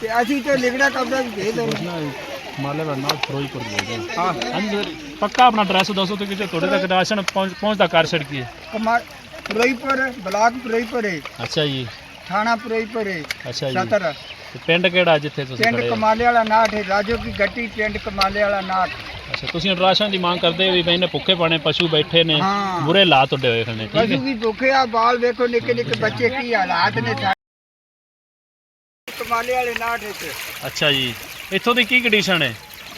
ਤੇ ਅਸੀਂ ਤੇ ਲਿਗੜਾ ਕਪੜਾ ਵੀ ਭੇਜ ਦੋ ਮਾਲੇ ਦਾ ਨਾਮ ਫਿਰੋਜ਼ਪੁਰ ਦੇ ਹਾਂ ਸਰ ਪੱਕਾ ਆਪਣਾ ਐਡਰੈਸ ਦੱਸੋ ਤੇ ਕਿਤੇ ਤੁਹਾਡੇ ਤੱਕ ਰਾਸ਼ਨ ਪਹੁੰਚ- ਪਹੁੰਚਦਾ ਕਰ ਛੜਕੀਏ ਕਮਾ ਫਿਰੋਜ਼ਪੁਰ ਬਲਾਕ ਫਿਰੋਜ਼ਪੁਰ ਹੈ ਅੱਛਾ ਜੀ। ਥਾਣਾ ਫਿਰੋਜ਼ਪੁਰ ਹੈ ਅੱਛਾ ਜੀ। ਸਤਰ। ਤੇ ਪਿੰਡ ਕਿਹੜਾ ਜਿੱਥੇ ਤੁਸੀਂ ਪਿੰਡ? ਕਮਾਲੇ ਵਾਲਾ ਨਾਟ ਹੈ ਰਾਜੋ ਕੀ ਗੱਟੀ ਪਿੰਡ ਕਮਾਲੇ ਵਾਲਾ ਨਾਟ। ਅੱਛਾ ਤੁਸੀਂ ਰਾਸ਼ਨ ਦੀ ਮੰਗ ਕਰਦੇ ਵੀ ਬਈ ਇਹਨੇ ਭੁੱਖੇ ਪਾਣੇ ਪਸ਼ੂ ਬੈਠੇ ਨੇ। ਬੁਰੇ ਹਾਲਾਤ ਤੁਹਾਡੇ ਹੋਏ ਖਣੇ ਠੀਕ ਪਸ਼ੂ ਵੀ ਭੁੱਖੇ ਆ ਬਾਲ ਵੇਖੋ ਨਿੱਕੇ ਨਿੱਕੇ ਬੱਚੇ ਕੀ ਹਾਲਾਤ ਨੇ ਕਮਾਲੇ ਵਾਲੇ ਨਾਟ ਹੈ ਅੱਛਾ ਜੀ। ਇੱਥੋਂ ਦੀ ਕੀ ਕੰਡੀਸ਼ਨ ਹੈ?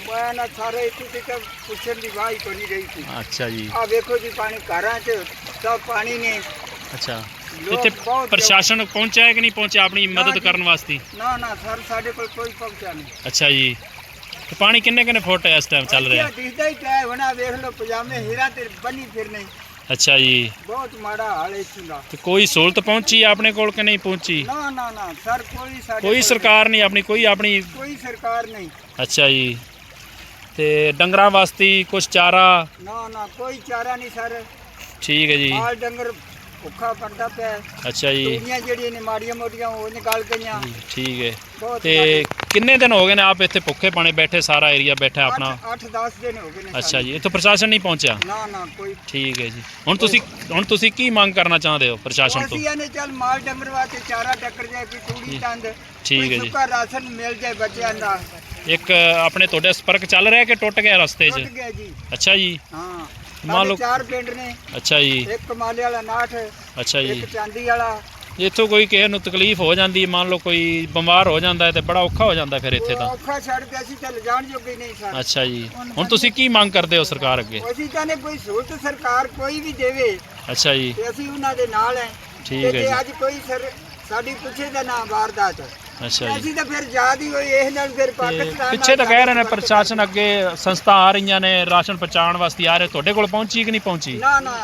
ਮੈਂ ਨਾ ਸਾਰੇ ਇੱਥੇ ਤੱਕ ਪੁੱਛਣ ਦੀ ਵਾਹੀ ਨਹੀਂ ਰਹੀ ਸੀ। ਅੱਛਾ ਜੀ। ਆ ਵੇਖੋ ਜੀ ਪਾਣੀ ਘਰਾਂ 'ਚ ਸਭ ਪਾਣੀ ਨੇ ਅੱਛਾ। ਇੱਥੇ ਪ੍ਰਸ਼ਾਸਨ ਪਹੁੰਚਿਆ ਹੈ ਕਿ ਨਹੀਂ ਪਹੁੰਚਿਆ ਆਪਣੀ ਮਦਦ। ਕਰਨ ਵਾਸਤੇ? ਨਾ ਨਾ ਸਰ ਸਾਡੇ ਕੋਲ ਕੋਈ ਪਹੁੰਚਾ ਨਹੀਂ। ਅੱਛਾ ਜੀ। ਤੇ ਪਾਣੀ ਕਿੰਨੇ ਕਿੰਨੇ ਫੁੱਟ ਹੈ ਇਸ ਟਾਈਮ ਚੱਲ ਰਿਹਾ? ਦਿਖਦਾ ਹੀ ਕਿਆ ਹੈ। ਬਣਾ ਵੇਖ ਲਓ ਪਜਾਮੇ ਹੀਰਾ ਤੇ ਬੰਨੀ ਫਿਰਨੇ। ਅੱਛਾ ਜੀ। ਬਹੁਤ ਮਾੜਾ ਹਾਲ ਹੈ ਇੱਥੋਂ ਦਾ। ਤੇ ਕੋਈ ਸਹੂਲਤ ਪਹੁੰਚੀ ਆਪਣੇ ਕੋਲ ਕਿ ਨਹੀਂ ਪਹੁੰਚੀ? ਨਾ ਨਾ ਨਾ ਸਰ ਕੋਈ ਸਾਡੇ ਕੋਈ ਕੋਲ ਸਰਕਾਰ ਨਹੀਂ ਆਪਣੀ ਕੋਈ ਆਪਣੀ ਕੋਈ ਸਰਕਾਰ ਨਹੀਂ। ਅੱਛਾ ਜੀ। ਤੇ ਡੰਗਰਾਂ ਵਾਸਤੇ ਕੁਝ ਚਾਰਾ? ਨਾ ਨਾ ਕੋਈ ਚਾਰਾ ਨਹੀਂ ਸਰ। ਠੀਕ ਹੈ ਜੀ। ਮਾਲ ਡੰਗਰ ਭੁੱਖਾ ਪੜਦਾ ਪਿਆ। ਅੱਛਾ ਜੀ। ਤੂੜੀਆਂ ਜਿਹੜੀਆਂ ਨੇ ਮਾੜੀਆਂ ਮੋਟੀਆਂ ਉਹ ਨਿਕਾਲ ਗਈਆਂ। ਠੀਕ ਹੈ। ਤੇ ਕਿੰਨੇ ਦਿਨ ਹੋ ਗਏ ਨੇ ਆਪ ਇੱਥੇ ਭੁੱਖੇ ਪਾਣੇ ਬੈਠੇ ਸਾਰਾ ਏਰੀਆ ਬੈਠਾ ਆਪਣਾ? 8 10 ਦਿਨ ਹੋ ਗਏ ਨੇ ਅੱਛਾ। ਜੀ ਇੱਥੇ ਪ੍ਰਸ਼ਾਸਨ ਨਹੀਂ ਪਹੁੰਚਿਆ? ਨਾ ਨਾ ਕੋਈ। ਠੀਕ ਹੈ ਜੀ। ਹੁਣ ਤੁਸੀਂ ਹੁਣ ਤੁਸੀਂ ਕੀ ਮੰਗ ਕਰਨਾ ਚਾਹੁੰਦੇ ਹੋ ਪ੍ਰਸ਼ਾਸਨ ਤੋਂ? ਅਸੀਂ ਇਹਨੇ ਚੱਲ ਮਾਲ ਡੰਗਰ ਵਾਸਤੇ ਚਾਰਾ ਟੱਕਰ ਜਾਏ ਕੋਈ ਤੂੜੀ ਤੰਦ ਠੀਕ ਹੈ ਜੀ। ਸੁੱਕਾ ਰਾਸ਼ਨ ਮਿਲ ਜਾਏ ਬੱਚਿਆਂ ਦਾ। ਇੱਕ ਆਪਣੇ ਤੁਹਾਡੇ ਸੰਪਰਕ ਚੱਲ ਰਿਹਾ ਕਿ ਟੁੱਟ ਗਿਆ ਰਸਤੇ 'ਚ? ਟੁੱਟ ਗਿਆ ਜੀ। ਅੱਛਾ ਜੀ। ਹਾਂ। ਮੰਨ ਲਓ- ਚਾਰ ਪਿੰਡ ਨੇ। ਅੱਛਾ ਜੀ। ਇੱਕ ਕਮਾਲੇ ਵਾਲਾ ਨਾਠ ਅੱਛਾ ਜੀ। ਇੱਕ ਚਾਂਦੀ ਵਾਲਾ। ਇੱਥੋਂ ਕੋਈ ਕਿਸੇ ਨੂੰ ਤਕਲੀਫ ਹੋ ਜਾਂਦੀ ਮੰਨ ਲਓ ਕੋਈ ਬਿਮਾਰ ਹੋ ਜਾਂਦਾ ਤੇ ਬੜਾ ਔਖਾ ਹੋ ਜਾਂਦਾ ਫਿਰ ਇੱਥੇ ਤਾਂ। ਔਖਾ ਛੱਡ ਕੇ ਅਸੀਂ ਤਾਂ ਲਿਜਾਣ ਜੋਗੇ ਨਹੀਂ ਸਰ ਅੱਛਾ ਜੀ। ਹੁਣ ਤੁਸੀਂ ਕੀ ਮੰਗ ਕਰਦੇ ਹੋ ਸਰਕਾਰ ਅੱਗੇ? ਅਸੀਂ ਕਹਿੰਦੇ ਕੋਈ ਸਹੂਲਤ ਸਰਕਾਰ ਕੋਈ ਵੀ ਦੇਵੇ ਅੱਛਾ ਜੀ। ਤੇ ਅਸੀਂ ਉਹਨਾਂ ਦੇ ਨਾਲ ਹੈ ਠੀਕ ਹੈ ਜੇ ਜੀ। ਅੱਜ ਕੋਈ ਸਰ ਸਾਡੀ ਪੁੱਛੇ ਦਾ ਨਾਮ ਵਾਰਦਾਤ। ਅੱਛਾ ਜੀ। ਅਸੀਂ ਤਾਂ ਫਿਰ ਯਾਦ ਹੀ ਹੋਈ ਇਹ ਨਾਲ ਫਿਰ ਪਾਕਿਸਤਾਨ ਪਿੱਛੇ ਤਾਂ ਕਹਿ ਰਹੇ ਨੇ ਪ੍ਰਸ਼ਾਸਨ ਅੱਗੇ ਸੰਸਥਾ ਆ ਰਹੀਆਂ ਨੇ ਰਾਸ਼ਨ ਪਹੁੰਚਾਉਣ ਵਾਸਤੇ ਆ ਰਹੇ ਤੁਹਾਡੇ ਕੋਲ ਪਹੁੰਚੀ ਕਿ ਨਹੀਂ ਪਹੁੰਚੀ? ਨਾ ਨਾ।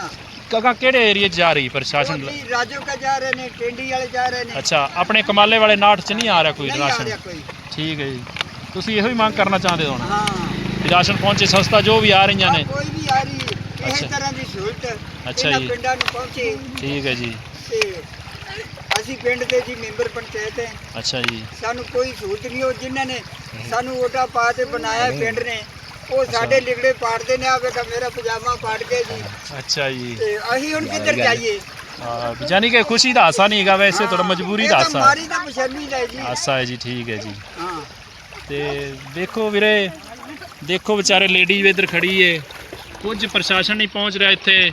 ਕਗਾ ਕਿਹੜੇ ਏਰੀਆ 'ਚ ਜਾ ਰਹੀ ਪ੍ਰਸ਼ਾਸਨ? ਰਾਜੋ ਕਾ ਜਾ ਰਹੇ ਨੇ ਟਿੰਡੀ ਵਾਲੇ ਜਾ ਰਹੇ ਨੇ। ਅੱਛਾ ਆਪਣੇ ਕਮਾਲੇ ਵਾਲੇ ਨਾਟ 'ਚ ਨਹੀਂ ਆ ਰਿਹਾ ਕੋਈ ਰਾਸ਼ਨ? ਠੀਕ ਹੈ ਜੀ। ਤੁਸੀਂ ਇਹੋ ਹੀ ਮੰਗ ਕਰਨਾ ਚਾਹੁੰਦੇ ਹੋ ਹਾਂ। ਰਾਸ਼ਨ ਪਹੁੰਚੇ ਸੰਸਥਾ ਜੋ ਵੀ ਆ ਰਹੀਆਂ ਨੇ। ਹਾਂ, ਕੋਈ ਵੀ ਆ ਰਹੀ ਅੱਛਾ। ਇਹ ਤਰ੍ਹਾਂ ਦੀ ਸਹੂਲਤ ਅੱਛਾ ਜੀ। ਪਿੰਡਾਂ ਨੂੰ ਪਹੁੰਚੇ। ਠੀਕ ਹੈ ਜੀ। ਤੇ ਅਸੀਂ ਪਿੰਡ ਦੇ ਜੀ ਮੈਂਬਰ ਪੰਚਾਇਤ ਹੈ। ਅੱਛਾ ਜੀ। ਸਾਨੂੰ ਕੋਈ ਸਹੂਲਤ ਨਹੀਂ ਉਹ ਜਿਨ੍ਹਾਂ ਨੇ ਸਾਨੂੰ ਵੋਟਾਂ ਪਾ ਕੇ ਬਣਾਇਆ ਪਿੰਡ ਨੇ। ਉਹ ਸਾਡੇ ਲਿਗੜੇ ਪਾੜਦੇ ਨੇ ਆ ਵੇਖਾ ਮੇਰਾ ਪਜਾਮਾ ਪਾੜ ਕੇ ਜੀ। ਅੱਛਾ ਜੀ। ਤੇ ਅਸੀਂ ਹੁਣ ਕਿੱਧਰ ਜਾਈਏ? ਯਾਨੀ ਕਿ ਖੁਸ਼ੀ ਦਾ ਹਾਸਾ ਨਹੀਂ ਹੈਗਾ ਵੈਸੇ ਤੁਹਾਡਾ ਮਜਬੂਰੀ ਦਾ ਤਾਂ ਹੈ। ਮਾਰੀ ਤਾਂ ਪਛਾਣੀ ਲੈ ਜੀ। ਹਾਸਾ ਹੈ ਜੀ ਠੀਕ ਹੈ ਜੀ। ਹਾਂ। ਤੇ ਦੇਖੋ ਵੀਰੇ ਦੇਖੋ ਵਿਚਾਰੇ ਲੇਡੀ ਵੀ ਇੱਧਰ ਖੜੀ ਏ। ਕੁਝ ਪ੍ਰਸ਼ਾਸਨ ਨਹੀਂ ਪਹੁੰਚ ਰਿਹਾ ਇੱਥੇ।